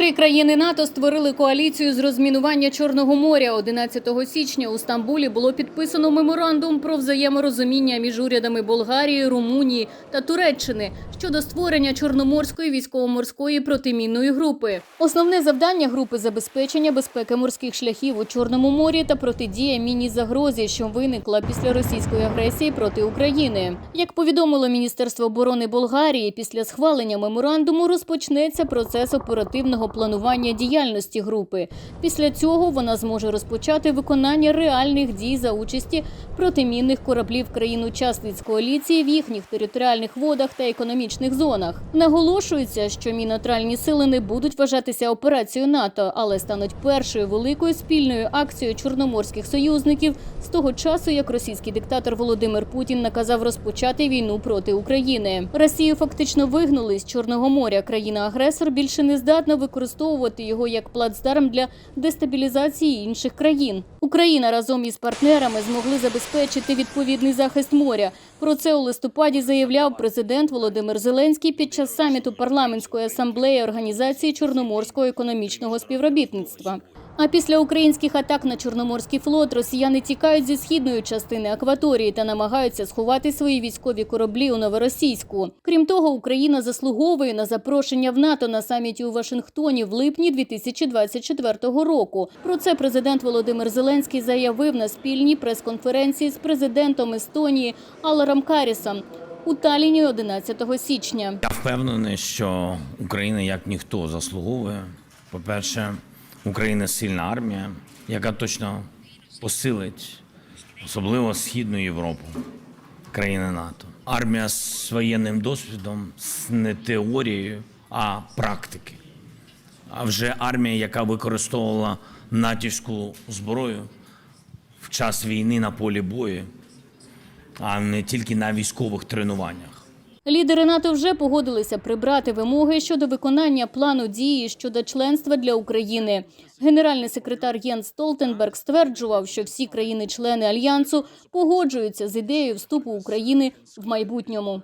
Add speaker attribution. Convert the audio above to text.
Speaker 1: Три країни НАТО створили коаліцію з розмінування Чорного моря. 11 січня у Стамбулі було підписано меморандум про взаєморозуміння між урядами Болгарії, Румунії та Туреччини щодо створення Чорноморської військово-морської протимінної групи. Основне завдання групи забезпечення безпеки морських шляхів у Чорному морі та протидія мінній загрозі, що виникла після російської агресії проти України. Як повідомило Міністерство оборони Болгарії, після схвалення меморандуму розпочнеться процес оперативного планування діяльності групи. Після цього вона зможе розпочати виконання реальних дій за участі протимінних кораблів країн-учасниць коаліції в їхніх територіальних водах та економічних зонах. Наголошується, що мінотральні сили не будуть вважатися операцією НАТО, але стануть першою великою спільною акцією чорноморських союзників з того часу, як російський диктатор Володимир Путін наказав розпочати війну проти України. Росію фактично вигнали з Чорного моря. Країна-агресор більше не здатна використовувати його як плацдарм для дестабілізації інших країн. Україна разом із партнерами змогли забезпечити відповідний захист моря. Про це у листопаді заявляв президент Володимир Зеленський під час саміту парламентської асамблеї Організації Чорноморського економічного співробітництва. А після українських атак на Чорноморський флот росіяни тікають зі східної частини акваторії та намагаються сховати свої військові кораблі у новоросійську. Крім того, Україна заслуговує на запрошення в НАТО на саміті у Вашингтоні в липні 2024 року. Про це президент Володимир Зеленський заявив на спільній прес-конференції з президентом Естонії Аларом Карісом у Таліні 11 січня.
Speaker 2: Я впевнений, що Україна як ніхто заслуговує. По-перше, Україна сильна армія, яка точно посилить особливо Східну Європу, країни НАТО. Армія з воєнним досвідом, з не теорією, а практики. А вже армія, яка використовувала натівську зброю в час війни на полі бою, а не тільки на військових тренуваннях.
Speaker 1: Лідери НАТО вже погодилися прибрати вимоги щодо виконання плану дії щодо членства для України. Генеральний секретар Єнс Столтенберг стверджував, що всі країни-члени альянсу погоджуються з ідеєю вступу України в майбутньому.